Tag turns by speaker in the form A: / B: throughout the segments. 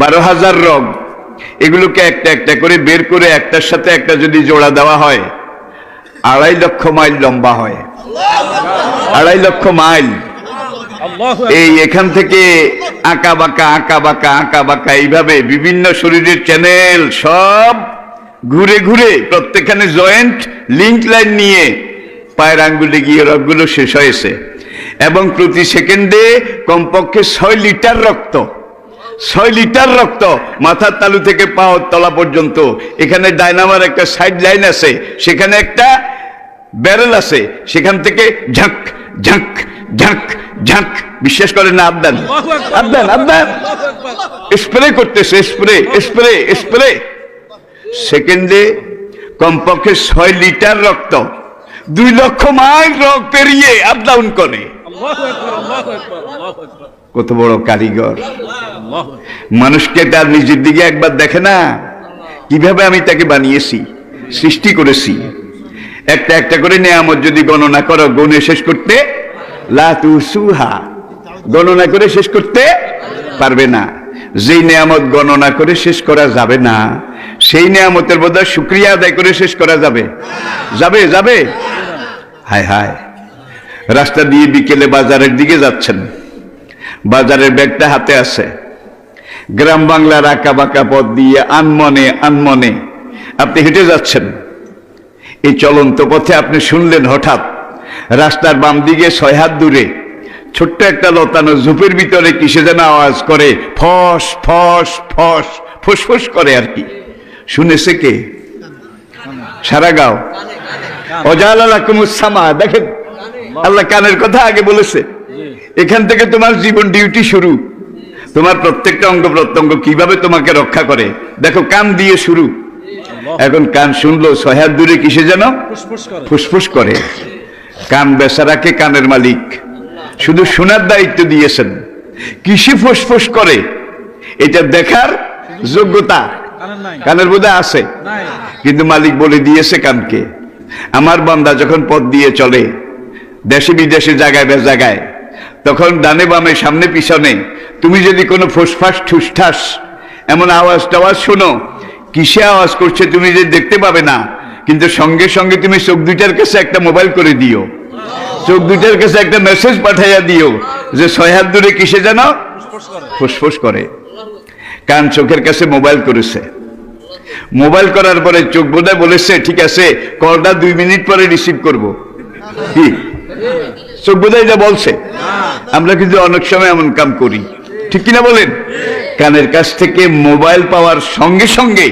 A: বারো হাজার রগ এগুলোকে একটা একটা করে বের করে একটার সাথে একটা যদি জোড়া দেওয়া হয়, আড়াই লক্ষ মাইল লম্বা হয়। আড়াই লক্ষ মাইল। এই এখান থেকে আঁকা বাঁকা আঁকা বাঁকা আঁকা বাঁকা, এইভাবে বিভিন্ন শরীরের চ্যানেল সব ঘুরে ঘুরে প্রত্যেকখানে জয়েন্ট লিঙ্ক লাইন নিয়ে পায়ের আঙ্গুলে গিয়ে রগগুলো শেষ হয়েছে। এবং প্রতি সেকেন্ডে কমপক্ষে ছয় লিটার রক্ত ছয় লিটার রক্ত মাথার তালু থেকে পাওয়ার তলা পর্যন্ত। এখানে ডায়নামার একটা সাইড লাইন আছে সেখানে একটা ব্যারেল আছে সেখান থেকে ঝাঁক ঝাঁক ঝাঁক ঝাঁক বিশ্বাস করেন না আবদান। আবদান আবদান। স্প্রে করতেছে স্প্রে স্প্রে স্প্রে সেকেন্ডে কমপক্ষে ছয় লিটার রক্ত দুই লক্ষ মাইল রক পেরিয়ে আপ ডাউন করে। কত বড় কারিগর। মানুষকে তার নিজের দিকে একবার দেখে না, কীভাবে আমি তাকে বানিয়েছি, সৃষ্টি করেছি। একটা একটা করে নেয়ামত যদি গণনা করো, গণে শেষ করতে লাতু গণনা করে শেষ করতে পারবে না। যেই নেয়ামত গণনা করে শেষ করা যাবে না, সেই নেয়ামতের বোধহয় শুক্রিয়া আদায় করে শেষ করা যাবে। যাবে যাবে। হায় হায়। রাস্তা দিয়ে বিকেলে বাজারের দিকে যাচ্ছেন। বাজারের ব্যাগটা হাতে আছে। গ্রাম বাংলার আঁকা বাঁকা পথ দিয়ে আনমনে আনমনে। আপনি হেঁটে যাচ্ছেন। এই চলন্ত পথে আপনি শুনলেন হঠাৎ রাস্তার বাম দিকে ছয় হাত দূরে ছোট্ট একটা লতানো ঝুপের ভিতরে কিসে যেন আওয়াজ করে, ফস ফস ফস ফুসফুস করে আর কি। শুনেছে কে? সারা গাও। অজালাকুমুসামা দেখেন। আল্লাহ কানের কথা আগে বলেছে। এখান থেকে তোমার জীবন ডিউটি শুরু। তোমার প্রত্যেকটা অঙ্গ প্রত্যঙ্গ কীভাবে তোমাকে রক্ষা করে? দেখো কান দিয়ে শুরু। এখন কান শুনলো ছয় হাত দূরে কিসে যেন? ফুসফুস করে। কান বেচারাকে কানের মালিক। শুধু শোনার দায়িত্ব দিয়েছেন। কিসে ফুসফুস করে? এটা দেখার যোগ্যতা। কানের বোধে আছে। কিন্তু মালিক বলে দিয়েছে কানকে। আমার বান্দা যখন পথ দিয়ে চলে দেশে বিদেশে জায়গায় বে জায়গায় তখন ডানে বামে, সামনে পিছনে, তুমি যদি কোনো ফুসফাস, ঠুসঠাস, এমন আওয়াজ টাওয়াজ শোনো, কিসে আওয়াজ করছে তুমি যে দেখতে পাবে না, কিন্তু সঙ্গে সঙ্গে তুমি চোখ দুইটার কাছে একটা মোবাইল করে দিও। চোখ দুইটার কাছে একটা মেসেজ পাঠাইয়া দিও যে ছয় হাত দূরে কিসে যেন ফুসফুস করে। কান চোখের কাছে মোবাইল করেছে। মোবাইল করার পরে চোখ বোধহয় বলেছে, ঠিক আছে, কলটা দুই মিনিট পরে রিসিভ করব। চোখ বোধহয় যা বলছে। আমরা কিন্তু অনেক সময় এমন কাম করি। ঠিক কিনা বলেন? কানের কাছ থেকে মোবাইল পাওয়ার সঙ্গে সঙ্গে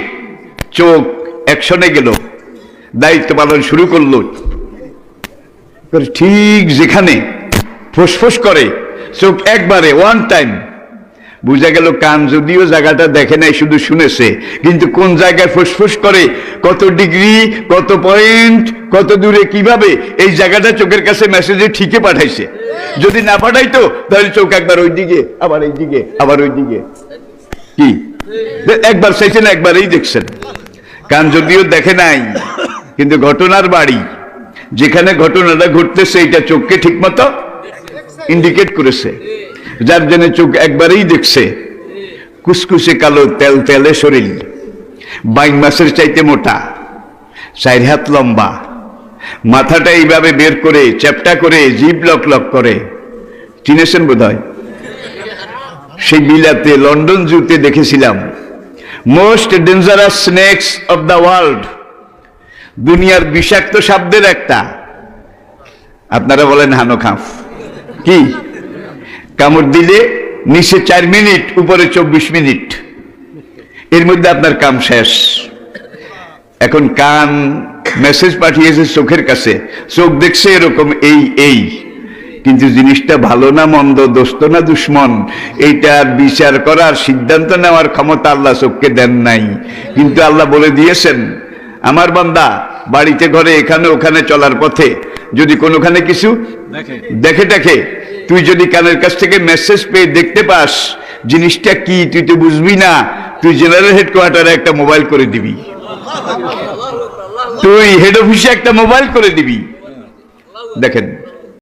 A: চোখ অ্যাকশনে গেল। দায়িত্ব পালন শুরু করল। ঠিক যেখানে ফুসফুস করে চোখ একবারে ওয়ান টাইম বুঝা গেল কান যদিও জায়গাটা দেখে নাই, শুধু শুনেছে। কিন্তু কোন জায়গায় ফুসফুস করে, কত ডিগ্রি, কত পয়েন্ট, কত দূরে, কীভাবে? এই জায়গাটা চোখের কাছে মেসেজে ঠিকই পাঠাইছে। যদি না পাঠাইতো, তাহলে চোখ একবার ওই দিকে আবার এই দিকে আবার ওই দিকে কি একবার চাইছেন, একবারই দেখছেন। কান যদিও দেখে নাই, কিন্তু ঘটনার বাড়ি, যেখানে ঘটনাটা ঘটতেছে, এটা চোখকে ঠিকমতো ইন্ডিকেট করেছে। যার জন্য চোখ একবারেই দেখছে, কুসকুসে কালো তেল তেলে শরীর। বাইং মাসের চাইতে মোটা, চার হাত লম্বা। মাথাটা এইভাবে বের করে, চ্যাপটা করে, জিভ লক লক করে। চিনেছেন বোধ হয় সেই বিলাতে লন্ডন জুতে দেখেছিলাম। Most dangerous snakes of the world দুনিয়ার বিষাক্ত শব্দের একটা। আপনারা বলেন হানো খাফ কি? কামড় দিলে নিচে চার মিনিট উপরে চব্বিশ মিনিট। এর মধ্যে আপনার কাম শেষ। এখন কান মেসেজ পাঠিয়েছে চোখের কাছে। চোখ দেখছে এরকম এই এই। কিন্তু জিনিসটা ভালো না মন্দ দোস্ত না দুশ্মন? এইটার বিচার করার সিদ্ধান্ত নেওয়ার ক্ষমতা আল্লাহ চোখকে দেন নাই। কিন্তু আল্লাহ বলে দিয়েছেন আমার বান্দা বাড়িতে ঘরে এখানে ওখানে চলার পথে যদি কোনোখানে কিছু দেখে দেখে তুই যদি কানের কাছ থেকে মেসেজ পেয়ে দেখতে পাস, জিনিসটা কি, তুই তো বুঝবি না। তুই জেনারেল হেডকোয়ার্টারে একটা মোবাইল করে দিবি। তুই হেড অফিসে একটা মোবাইল করে দিবি। দেখেন